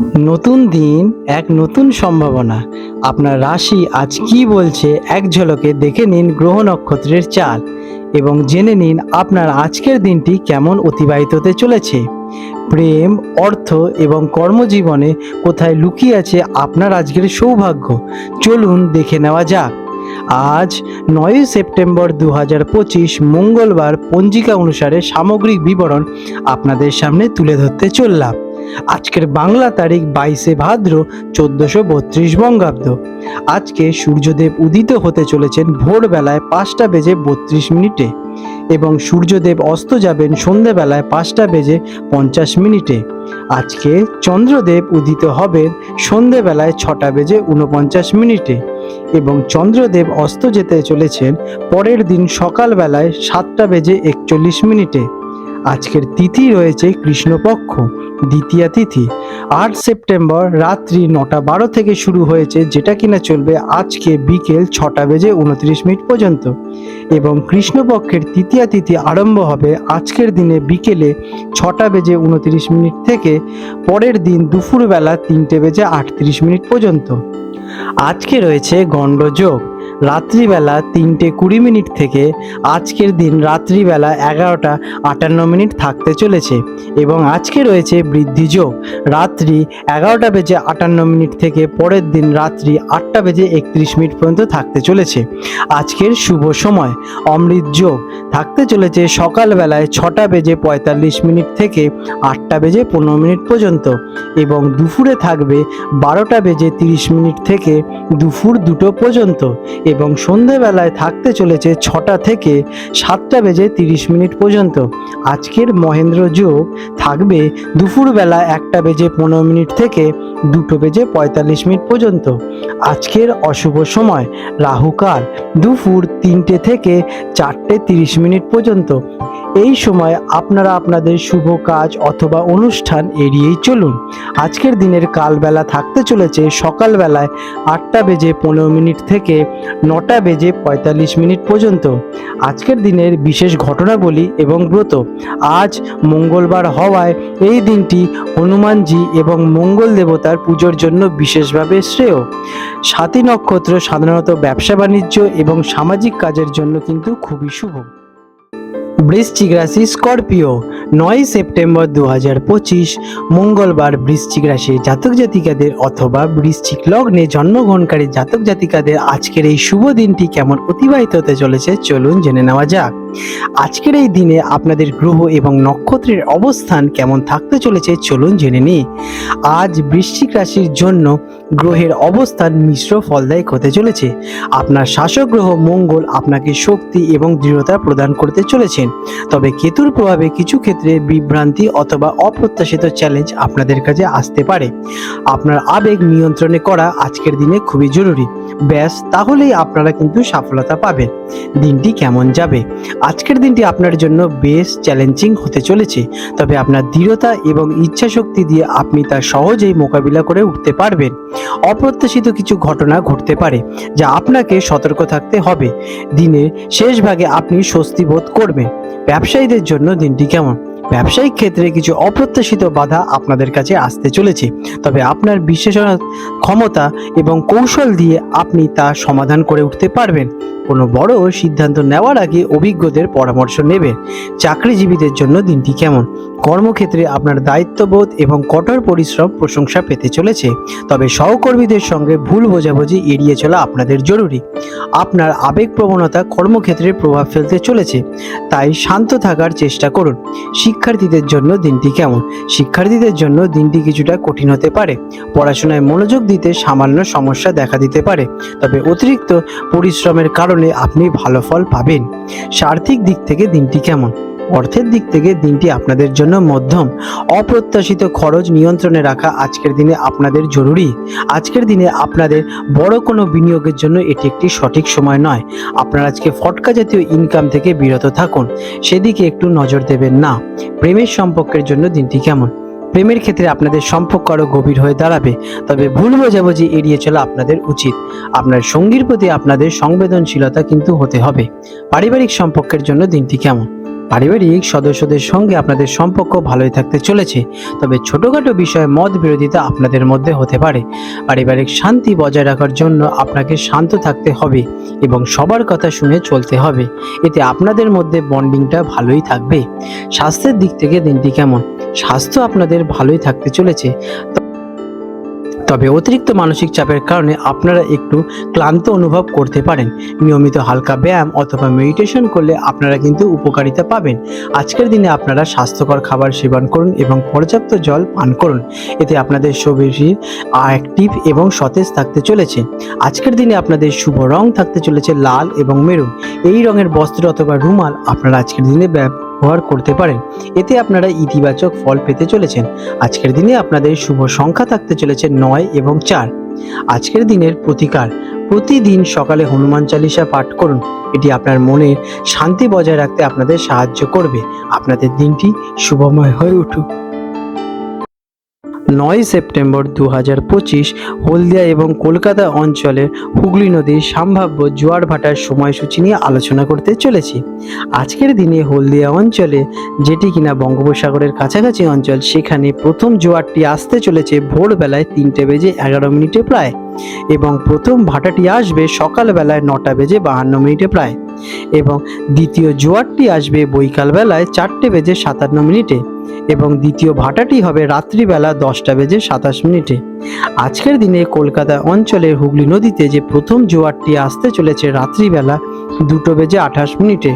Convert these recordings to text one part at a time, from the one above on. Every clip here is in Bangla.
নতুন দিন, এক নতুন সম্ভাবনা। আপনার রাশি আজ কি বলছে এক ঝলকে দেখে নিন গ্রহ নক্ষত্রের চাল এবং জেনে নিন আপনার আজকের দিনটি কেমন অতিবাহিত হতে চলেছে। প্রেম, অর্থ এবং কর্মজীবনে কোথায় লুকিয়ে আছে আপনার আজকের সৌভাগ্য? চলুন দেখে নেওয়া যাক। আজ নয়ই সেপ্টেম্বর দু হাজার পঁচিশ, মঙ্গলবার পঞ্জিকা অনুসারে সামগ্রিক বিবরণ আপনাদের সামনে তুলে ধরতে চললাম। আজকের বাংলা তারিখ বাইশে ভাদ্র চোদ্দশো বত্রিশ বঙ্গাব্দ। আজকে সূর্যদেব উদিত হতে চলেছেন ভোরবেলায় পাঁচটা বেজে বত্রিশ মিনিটে এবং সূর্যদেব অস্ত যাবেন সন্ধেবেলায় পাঁচটা বেজে পঞ্চাশ মিনিটে। আজকে চন্দ্রদেব উদিত হবেন সন্ধেবেলায় ছটা বেজে উনপঞ্চাশ মিনিটে এবং চন্দ্রদেব অস্ত যেতে চলেছেন পরের দিন সকালবেলায় সাতটা বেজে একচল্লিশ মিনিটে। আজকের তিথি রয়েছে কৃষ্ণপক্ষ। দ্বিতীয়া তিথি। আট সেপ্টেম্বর রাত্রি নটা বারো থেকে শুরু হয়েছে যেটা কিনা চলবে আজকে বিকেল ছটা বেজে উনত্রিশ মিনিট পর্যন্ত। এবং কৃষ্ণপক্ষের তৃতীয়া তিথি আরম্ভ হবে আজকের দিনে বিকেলে ছটা বেজে উনত্রিশ মিনিট থেকে পরের দিন দুপুরবেলা তিনটে বেজে আটত্রিশ মিনিট পর্যন্ত। আজকে রয়েছে গণ্ডযোগ। রাত্রিবেলা তিনটে কুড়ি মিনিট থেকে আজকের দিন রাত্রিবেলা এগারোটা আটান্ন মিনিট থাকতে চলেছে এবং আজকে রয়েছে বৃদ্ধি যোগ। রাত্রি এগারোটা বেজে আটান্ন মিনিট থেকে পরের দিন রাত্রি আটটা বেজে একত্রিশ মিনিট পর্যন্ত থাকতে চলেছে। আজকের শুভ সময়, অমৃত যোগ। থাকতে চলেছে সকালবেলায় ছটা বেজে পঁয়তাল্লিশ মিনিট থেকে আটটা বেজে পনেরো মিনিট পর্যন্ত এবং দুপুরে থাকবে বারোটা বেজে তিরিশ মিনিট থেকে দুপুর দুটো পর্যন্ত এবং সন্ধেবেলায় থাকতে চলেছে ছটা থেকে সাতটা বেজে তিরিশ মিনিট পর্যন্ত। আজকের মহেন্দ্র যোগ থাকবে দুপুরবেলা একটা বেজে পনেরো মিনিট থেকে দুটো বেজে পঁয়তাল্লিশ মিনিট পর্যন্ত। আজকের অশুভ সময় রাহুকাল দুপুর তিনটে থেকে চারটে তিরিশ মিনিট পর্যন্ত। এই সময় আপনারা আপনাদের শুভ কাজ অথবা অনুষ্ঠান এড়িয়েই চলুন। আজকের দিনের কালবেলা থাকতে চলেছে সকালবেলায় আটটা বেজে পনেরো মিনিট থেকে নটা বেজে পঁয়তাল্লিশ মিনিট পর্যন্ত। আজকের দিনের বিশেষ ঘটনাবলী এবং ব্রত। আজ মঙ্গলবার হওয়ায় এই দিনটি হনুমানজি এবং মঙ্গল দেবতার পুজোর জন্য বিশেষভাবে শ্রেয়। সাতী নক্ষত্র সাধারণত ব্যবসা বাণিজ্য এবং সামাজিক কাজের জন্য কিন্তু খুবই শুভ। বৃশ্চিক রাশি স্করপিও। নয় সেপ্টেম্বর দু হাজার পঁচিশ, মঙ্গলবার বৃশ্চিক রাশির জাতক জাতিকাদের অথবা বৃশ্চিক লগ্নে জন্মগ্রহণকারী জাতক জাতিকাদের আজকের এই শুভ দিনটি কেমন অতিবাহিত হতে চলেছে, চলুন জেনে নেওয়া যাক। আজকের এই দিনে আপনাদের গ্রহ এবং নক্ষত্রের অবস্থান কেমন থাকতে চলেছে চলুন জেনে নিই। আজ বৃশ্চিক রাশির জন্য গ্রহের অবস্থান মিশ্র ফলদায়ক হতে চলেছে। আপনার শাসক গ্রহ মঙ্গল আপনাকে শক্তি এবং দৃঢ়তা প্রদান করতে চলেছেন। তবে কেতুর প্রভাবে কিছু ক্ষেত্রে বিভ্রান্তি অথবা অপ্রত্যাশিত চ্যালেঞ্জ আপনাদের কাছে আসতে পারে। আপনার আবেগ নিয়ন্ত্রণে করা আজকের দিনে খুবই জরুরি। ব্যাস, তাহলেই আপনারা কিন্তু সফলতা পাবেন। দিনটি কেমন যাবে? আজকের দিনটি আপনার জন্য বেশ চ্যালেঞ্জিং হতে চলেছে। তবে আপনার দৃঢ়তা এবং ইচ্ছা শক্তি দিয়ে আপনি তা সহজেই মোকাবিলা করে উঠতে পারবেন। অপ্রত্যাশিত কিছু ঘটনা ঘটতে পারে, যা আপনাকে সতর্ক থাকতে হবে। দিনের শেষ ভাগে আপনি স্বস্তি বোধ করবেন। ব্যবসায়ীদের জন্য দিনটি কেমন? ব্যবসায়িক ক্ষেত্রে কিছু অপ্রত্যাশিত বাধা আপনাদের কাছে আসতে চলেছে। তবে আপনার বিশেষণ ক্ষমতা এবং কৌশল দিয়ে আপনি তা সমাধান করে উঠতে পারবেন। কোনো বড় সিদ্ধান্ত নেওয়ার আগে অভিজ্ঞদের পরামর্শ নেবে। চাকরিজীবীদের জন্য দিনটি কেমন? কর্মক্ষেত্রে আপনার দায়িত্ববোধ এবং কঠোর পরিশ্রম প্রশংসা পেতে চলেছে। তবে সহকর্মীদের সঙ্গে ভুল বোঝাবুঝি এড়িয়ে চলা আপনাদের জরুরি। আপনার আবেগপ্রবণতা কর্মক্ষেত্রে প্রভাব ফেলতে চলেছে। তাই শান্ত থাকার চেষ্টা করুন। শিক্ষার্থীদের জন্য দিনটি কেমন? শিক্ষার্থীদের জন্য দিনটি কিছুটা কঠিন হতে পারে। পড়াশোনায় মনোযোগ দিতে সামান্য সমস্যা দেখা দিতে পারে। তবে অতিরিক্ত পরিশ্রমের কারণে আপনি ভালো ফল পাবেন। আর্থিক দিক থেকে দিনটি কেমন? অর্থের দিক থেকে দিনটি আপনাদের জন্য মধ্যম। অপ্রত্যাশিত খরচ নিয়ন্ত্রণে রাখা আজকের দিনে আপনাদের জরুরি। আজকের দিনে আপনাদের বড় কোনো বিনিয়োগের জন্য এটি একটি সঠিক সময় নয়। আপনারা আজকে ফটকা জাতীয় ইনকাম থেকে বিরত থাকুন। সেদিকে একটু নজর দেবেন না। প্রেমের সম্পর্কের জন্য দিনটি কেমন? প্রেমের ক্ষেত্রে আপনাদের সম্পর্ক আরও গভীর হয়ে দাঁড়াবে। তবে ভুল বোঝাবুঝি এড়িয়ে চলা আপনাদের উচিত। আপনার সঙ্গীর প্রতি আপনাদের সংবেদনশীলতা কিন্তু হতে হবে। পারিবারিক সম্পর্কের জন্য দিনটি কেমন? পারিবারিক সদস্যদের সঙ্গে আপনাদের সম্পর্ক ভালোই থাকতে চলেছে, তবে ছোটোখাটো বিষয়ে মত বিরোধিতা আপনাদের মধ্যে হতে পারে। পারিবারিক শান্তি বজায় রাখার জন্য আপনাকে শান্ত থাকতে হবে এবং সবার কথা শুনে চলতে হবে। এতে আপনাদের মধ্যে বন্ডিংটা ভালোই থাকবে। স্বাস্থ্যের দিক থেকে দিনটি কেমন? স্বাস্থ্য আপনাদের ভালোই থাকতে চলেছে। তবে অতিরিক্ত মানসিক চাপের কারণে আপনারা একটু ক্লান্ত অনুভব করতে পারেন। নিয়মিত হালকা ব্যায়াম অথবা মেডিটেশন করলে আপনারা কিন্তু উপকারিতা পাবেন। আজকের দিনে আপনারা স্বাস্থ্যকর খাবার সেবন করুন এবং পর্যাপ্ত জল পান করুন। এতে আপনাদের শরীর অ্যাক্টিভ এবং সতেজ থাকতে চলেছে। আজকের দিনে আপনাদের শুভ রং থাকতে চলেছে লাল এবং মেরুন। এই রঙের বস্ত্র অথবা রুমাল আপনারা আজকের দিনে ব্যবহার করতে পারেন। এতে আপনারা ইতিবাচক ফল পেতে চলেছেন। আজকের দিনে আপনাদের শুভ সংখ্যা থাকতে চলেছে নয় এবং চার। আজকের দিনের প্রতিকার। প্রতিদিন সকালে হনুমান চালিসা পাঠ করুন। এটি আপনার মনের শান্তি বজায় রাখতে আপনাদের সাহায্য করবে। আপনাদের দিনটি শুভময় হয়ে উঠুক। নয় সেপ্টেম্বর দু হাজার পঁচিশ হলদিয়া এবং কলকাতা অঞ্চলের হুগলি নদীর সম্ভাব্য জোয়ার ভাটার সময়সূচি নিয়ে আলোচনা করতে চলেছি। আজকের দিনে হলদিয়া অঞ্চলে যেটি কিনা বঙ্গোপসাগরের কাছাকাছি অঞ্চল, সেখানে প্রথম জোয়ারটি আসতে চলেছে ভোরবেলায় তিনটে বেজে এগারো মিনিটে প্রায় এবং প্রথম ভাটাটি আসবে সকালবেলায় নটা বেজে বাহান্ন মিনিটে প্রায় এবং দ্বিতীয় জোয়ারটি আসবে বৈকালবেলায় চারটে বেজে সাতান্ন মিনিটে। এবং দ্বিতীয় ভাটাটি হবে রাত্রিবেলা দশটা বেজে সাতাশ মিনিটে। আজকের দিনে কলকাতা অঞ্চলের হুগলি নদীতে যে প্রথম জোয়ারটি আসতে চলেছে রাত্রিবেলা দুটো বেজে আঠাশ মিনিটে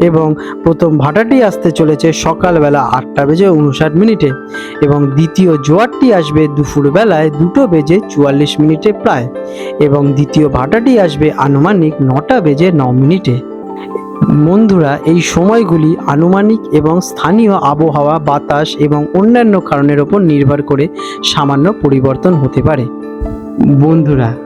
এবং প্রথম ভাটাটি আসতে চলেছে সকালবেলা আটটা বেজে উনষাট মিনিটে এবং দ্বিতীয় জোয়ারটি আসবে দুপুরবেলায় দুটো বেজে চুয়াল্লিশ মিনিটে প্রায় এবং দ্বিতীয় ভাটাটি আসবে আনুমানিক নটা বেজে ন মিনিটে। বন্ধুরা, এই সময়গুলি আনুমানিক এবং স্থানীয় আবহাওয়া, বাতাস এবং অন্যান্য কারণের ওপর নির্ভর করে সামান্য পরিবর্তন হতে পারে। বন্ধুরা